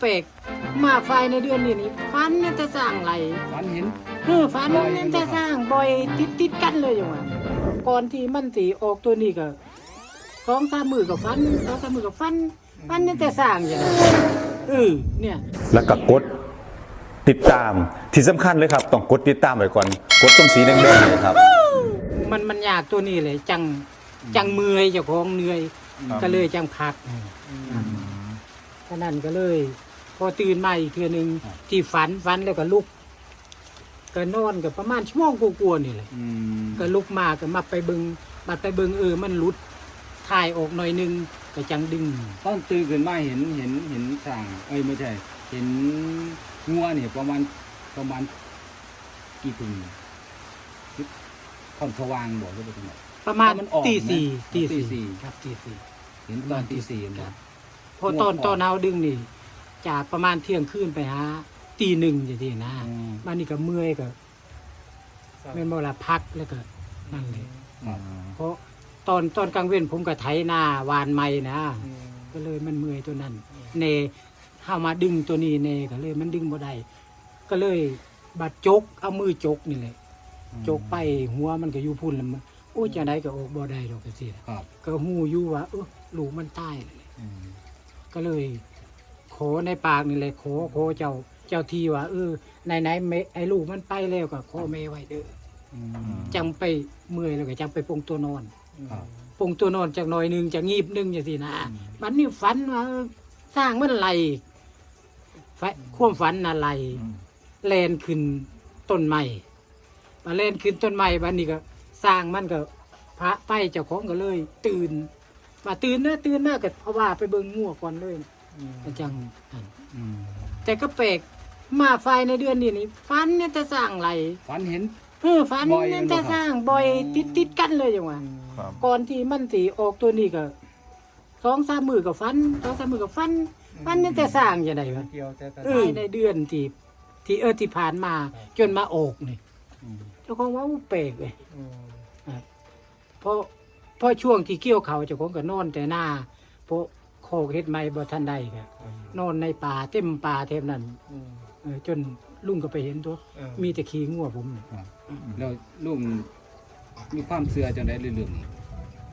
แปลกมาไฟในเดือนนี้นี่ฟันเนี่ยจะสร้างไรฝันเห็น เออฟันเนี่ยจะสร้างบ่อยติดติดๆกันเลยอย่างว่าก่อนที่มันสีออกตัวนี้ก็สองสามมือกับฟันสองสามมือกับฟันฟันเนี่ยจะสร้างอย่างนั้นเออเนี่ย แล้วก็กดติดตามที่สำคัญเลยครับ ต้องกดติดตามไว้ก่อน กดตรงสีแดงๆเลยครับ มันมันยากตัวนี้เลยจังจังเมื่อยเจ้าของเหนื่อยครับก็เลยจังพักฉะนั้นก็เลย พอตื่นมาอีกเทือหนึ่งที่ฝันฝันแล้วก็ลุกก็นอนกับประมาณชั่วโมงกว่าๆนี่เลยอืมก็ลุกมาก็มาไปเบิงมาไปเบิงเออมันหลุดถ่ายออกหน่อยหนึงก็จังดึง ตอนตื่นขึ้นมาเห็นเห็นเห็นสั่งเอ้ยไม่ใช่ เห็นงัวเนี่ยประมาณประมาณกี่ทุ่มความสว่างบอกได้ไหมประมาณมันออกตีไหมสี่ตีตีสี่ สี่ครับตีสี่เห็นตอนตีสี่คเนรัอะบพอตอนตอนเฮาดึงนี่ จากประมาณเที่ยงคืนไปหาตีหนึ่งอย่างที่นะอืม บ้านนี้ก็เมื่อยก็แม่นบ่ละพักแล้วก็นั่นเลยครับเพราะตอนตอนกลางเว้นผมก็ไถนาวานไม้นะ ก็เลยมันเมื่อยตัวนั้นเนเฮามาดึงตัวนี้เนก็เลยมันดึงบ่ได้ก็เลยบาดจกเอามือจกนี่แหละจกไปหัวมันก็อยู่พุ่นแล้วมันโอ้ยจังไดก็ออกบ่ได้ดอกจังซี่นะครับก็ฮู้อยู่ว่าเออลูกมันตายแล้ว อืมก็เลย ขอในปากนี่แหละขอขอเจ้าเจ้าที่ว่าเออไหนๆแม่ไอ้ลูกมันไปแล้วก็ขอแม่ไว้เด้ออืม จังไปเมื่อยแล้วก็จังไปปรงตัวนอน ครับปรงตัวนอนจากหน่อยหนึงจะงีบหนึงอย่างสินะบัดนี้ฝันว่าเออสร้างมันไหลฝันความฝันน่ะไหลแลนขึ้นต้นไม้มาแลนขึ้นต้นไม้บัดนี้ก็ สร้างมันก็ พระไปเจ้าของก็เลย ตื่นมาตื่นนะตื่นมากก็เพราะว่าไปเบิ่งงัวก่อนเลย ก็จังนั่นอืมแต่ก็แปลกมาไฟในเดือนนี้นี่ฟันเนี่ยจะสร้างไหลฝันเห็น เออฟันบ่อยเนี่ยมันบ่จะครับสร้างบ่อยติดติดๆกันเลยอย่างว่าครับ ก่อนที่มันสีออกตัวนี้ก็สองสามมือกับฟันสองสามมือกับฟันฟันเนี่ยจะสร้างอย่างไรวะ เกี่ยวแต่เออในเดือนที่ที่เออที่ผ่านมา จนมาออกนี่อืมเจ้าของว่าอู้แปลกเลยเพราะเพราะช่วงที่เกี่ยวเขาวเจ้าของก็นอนแต่หน้าเพราะโคกเฮ็ดไม้บ่ทันได้ก็นอนในป่าเต็มป่าเทมนั้นเออจนลุงก็ไปเห็นตัว มีแต่ขี้งัวผมนี่ครับแล้วลุงมีความเสื่อจังได้เรื่องนี้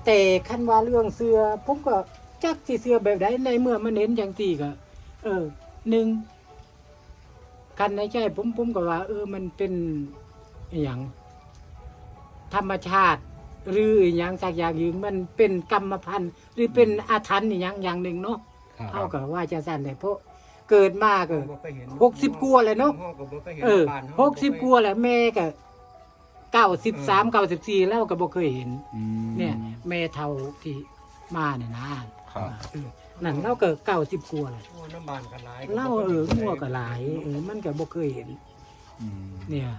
แต่คันว่าเรื่องเสือผมก็จักที่เสือแบบใดในเมื่อมันเห็นอย่างสี่ก็ เออหนึ่งคันในใจผมผมก็ว่า เออมันเป็นอหย่างธรรมชาติ หรืออหย่างสักอย่างหนึ่งมันเป็นกรรมพันธุ์หรือเป็นอาถรรพ์อหย่างอย่างหนึ่งเนาะครับ เท่ากับว่าจะสั่นเลยเพราะเกิดมาก็ หกสิบกว่าเลยเนาะเออหกสิบกว่าแหละแม่ก็เก้าสิบสามเก้าสิบสี่แล้วก็บ่เคยเห็น อืมเนี่ยแม่เท่าที่มาเนี่ยนะครับ เออนั่นเราก็เก้าสิบกว่าเลยน้ำบานกันหลายเล่าเอองัวก็หลายเออมันก็บ่เคยเห็น อืมเนี่ย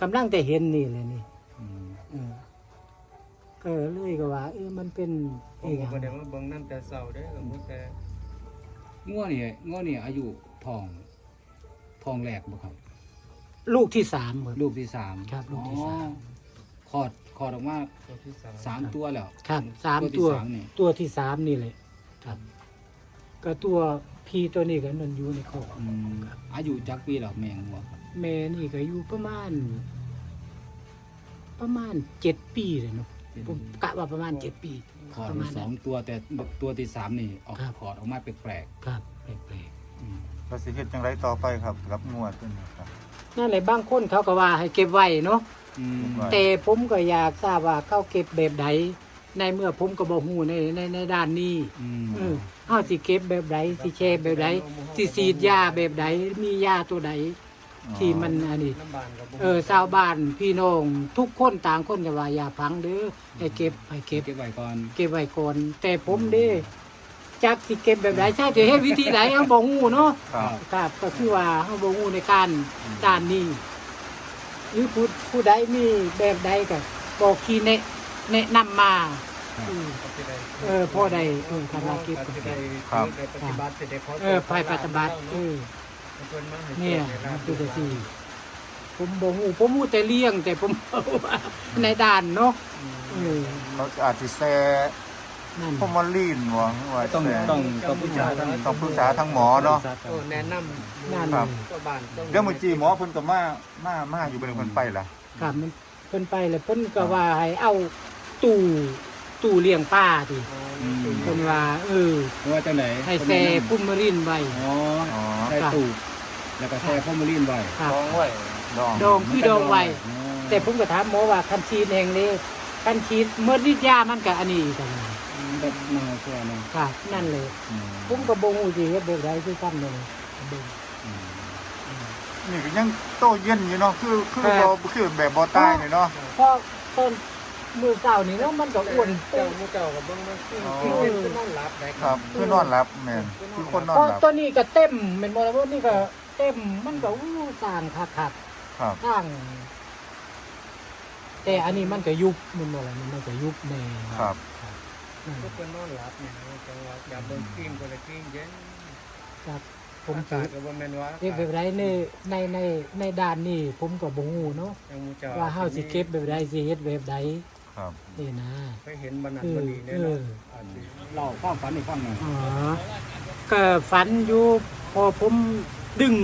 กำลังแต่เห็นนี่เลยนี่อืมเออ ก็เลยก็ว่าเออมันเป็นผเอมกก็บ่ได้มาเบิ่งน้ำแต่เช้าเด้อสมมุติแต่ง้อนี่ง้อนี่อายุทอง ทองแหลกบ่ครับ ลูกที่สามครับลูกที่สามครับลูกที่สาม อ๋อคลอดคลอดออกมาตัวที่สามสามตัวแล้วครับสามตัว ที่ตัวสามนี่ตัวที่สามนี่เลยครับ ก็ตัวพี่ตัวนี้ก็นันอยู่ในคอกอืมอายุจักปีแล้วแมงวัวครับแม่นี่ก็อยู่ประมาณ ประมาณเจ็ดปีเลยเนาะ ผมกะว่าประมาณเจ็ดปีคลอดประมามาณสนั้อนงตัวแต่ตัวที่สามนี่ออกครับคลอดออกมาแปลกครับแปลกๆอืมเราสิเฮ็ดจังไรต่อไปครับกับงวดตัวนี้ครับ ๆนั่นแหละบางคนเขาก็ว่าให้เก็บไว้เนาะอืมไว้ แต่ผมก็อยากทราบว่าเขาเก็บแบบใดในเมื่อผมก็บ่ฮู้ในในในด้านนี้ อืมเออเฮาสิเก็บแบบใดสิแช่แบบใดสิฉีดยาแบบใดมียาตัวใด ที่มันอันนี้น้ำบานก็บ่เออชาวบ้านพี่น้องทุกคนต่างคนจะว่าอย่าพังเด้อให้เก็บให้เก็บเก็บไว้ก่อนเก็บไว้ก่อนแต่ผมเด้จักสิเก็บแบบใดใช่จะเฮ็ดวิธีใดเฮาบ่ฮู้เนาะครับครับก็คือว่าเฮาบ่ฮู้ในการด้านนี้หรือผู้ผู้ใดมีแบบใดก็บอกที่แนะแนะนำมาอืมก็สิได้เออพ่อใดเออทำลาเก็บก็ก็สิได้ได้ได้ปฏิบัติสิได้ขอเออภายปฏิบัติเออ เพิ่นมาให้เนี่ยโชคให้ลามัภนคือจะสิผมบ่ฮู้ผมฮู้แต่เลี้ยง แต่ผมว่าในด้านเนาะเออเขาอาจสิแซ่นั่นพอมาลีนวะว่าต้องแต่ต้องต้องปรึกษาทาง ต้องปรึกษาทางหมอเนาะ โอ้แนะนำนั่นครับก็บ้านต้องเดี๋ยวมื้อจีหมอเพิ่นก็มามามาอยู่เป็นเพิ่นไปล่ะ ครับมันเพิ่นไปแล้วเพิ่นก็ว่าให้เอาตู้ตู้เลี้ยงป้าติอืม เพิ่นว่า เออ ว่าจังไหนให้แซ่พุ่มมะรินไว้ อ๋ออ๋อใส่ตู้ แล้วก็แซ่ฟอร์มาลีนไว้ครับดองไว้ดองดองคือดองไว้อ๋อแต่ผมก็ถามหมอว่าคันชีดแห่งนี้คันชีดเมื่อฤทธิ์ยามันก็อันนี้อีกต่างหากแบบเนาแซ่เนาะครับนั่นเลย อืมผมก็บ่ฮู้สิเฮ็ดแบบใดคือกันเลยเบิ่ง อืมนี่ก็ยังโตเย็นอยู่เนาะคือคือครับบ่คือแบบบ่ตายนี่เนาะเพราะต้นมือเก่านี่เนาะมันก็อ้วนเจ้าปุ๊บหมู่เจ้าก็เบิ่งมากินอ๋อกินเป็นคือนอนหลับได้ ครับคือนอนหลับแม่นคือคนนอนเพราะหลับ ตัวนี้ก็เต็มแม่นบ่ล่ะว่านี่ก็ เต็มมันก็อู้สร้างคักครับๆสร้างแต่อันนี้มันก็ยุบแม่นบ่ล่ะมันก็ยุบแน่ครับนั่นทุกคนนอนหลับเนี่ยจังหวะอย่าเบิ่งกิ้งคนละกิ้งเย็นครับผมอาสิกาศก็บ่แม่นว่าเฮ็ดแบบใดในในในในด้านนี้ผมก็บ่ฮู้เนาะจังหมู่เจ้าว่าเฮาสิเก็บแบบใดสิเฮ็ดแบบใดครับนี่นะไปเห็นบันนันเออบันนี้เนี่ยเอเนาะออาจสิเล่าความฝันให้ฟังหน่อยอ๋อก็ฝันอยู่พอผม ดึง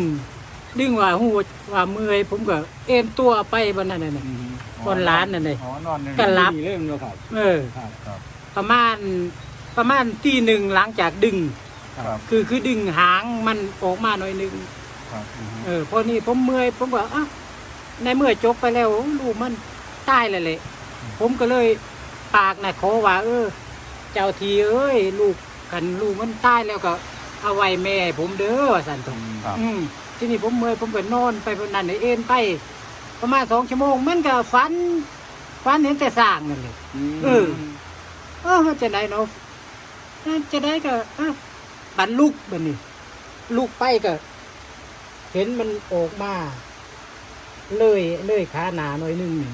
ดึงว่าหูว่าเมื่อยผมก็เอ็นตัวไปบนนั้นน่ะอืมบนร้านนั่นเลยอ๋อนอนนี่ก็หลับ นี่เรื่องเดียวครับเออ ครับครับประมาณประมาณตีหนึ่งหลังจากดึง ครับคือคือดึงหางมันออกมาหน่อยหนึง ครับเออพอนี่ผมเมื่อยผมก็อะในเมื่อจบไปแล้วลูกมันตายแล้วแหละผมก็เลยปากน่ะขอว่า เออ เจ้าทีเอ้ย ลูกกันลูกมันตายแล้วก็ เอาไว้แม่ให้ผมเด้อว่าสันตรง ครับ อืมทีนี้ผมเมื่อยผมก็นอนไปบนนั้นเอ็นไป ประมาณสองชั่วโมงมันก็ฝันฝันเห็นแต่สร้างนั่นเลย เออ เออมันจะได้เนาะเอ้อจะได้ก็อะบันลุกบันนี้ลุกไปก็ เห็นมันออกมา เลยเลยขาหนาหน่อยหนึงนี่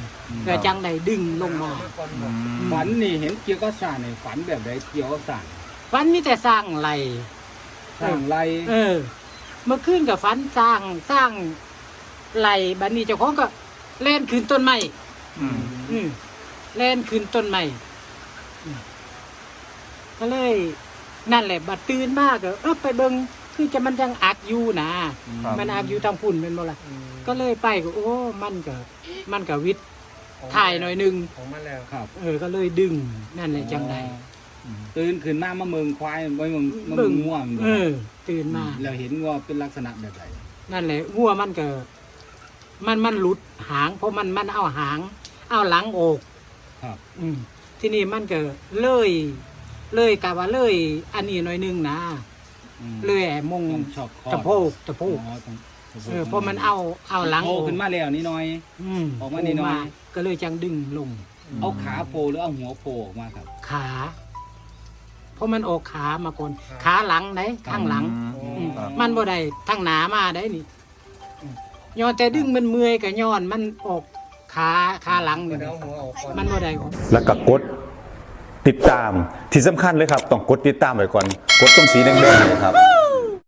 ก็จังได้ดึงลงมาก่อนอืบอกมฝันนี่เห็นเกี่ยวกับสร้างนี่ฝันแบบใดเกี่ยวกับสร้างฝันมีแต่สร้างไหลสร้างไรเออ เมื่อคืนกับฝันสร้างสร้างไหลบันนี้เจ้าของก็เล่นขึ้นต้นไม้อืมอืมเล่นขึ้นต้นไม้อืมก็เลย นั่นแหละ บัดตื่นมากก็เออไปเบิงคือจะมันยังอักอยู่นะ ครับ มันอักอยู่ทางพุ่นเป็นบ่ล่ะอืมก็เลยไปก็โอ้มันก็มันก็วิทย์ถ่ายหน่อยหนึง ของมาแล้วครับ เออ ก็เลยดึงนั่นแหละจังได ตื่นขึ้นมามาเมืองควายมาเมืองมาเมืองง่วงเออ ตื่นมาแล้วเห็นว่าเป็นลักษณะแบบใดนั่นแหละวัวมันก็มันมันหลุดหาง เพราะมันมันเอาหาง เอาหลังอกครับ อืมที่นี่มันก็เลย เลยกะว่าเลย อันนี้หน่อยหนึงนะอืมเลยแอบมงต้องชอบคอตะโพกตะโพกอ๋อต้องตะโพกเออเพราะมันเอาเอาหลังโผล่ขึ้นมาแล้วนี่น้อยอืมออกมานิดหน่อยก็เลยจังดึงลง เอาขาโผล่หรือเอาหัวโผล่ออกมาครับ ขาเพ ราะมันออกขามาก่อนขาหลังไหนข้างหลังอืมอืมครับ มันบ่ได้ทางหนามาได้นี่อืมย้อนแต่ดึงมันเมื่อยกับย้อนมันออกขาขาหลังก็นี่เอาหัวออกก่อน มันบ่ได้ออก แล้วก็กดติดตามที่สำคัญเลยครับ ต้องกดติดตามไว้ก่อน กดตรงสีแดงๆเนยครับ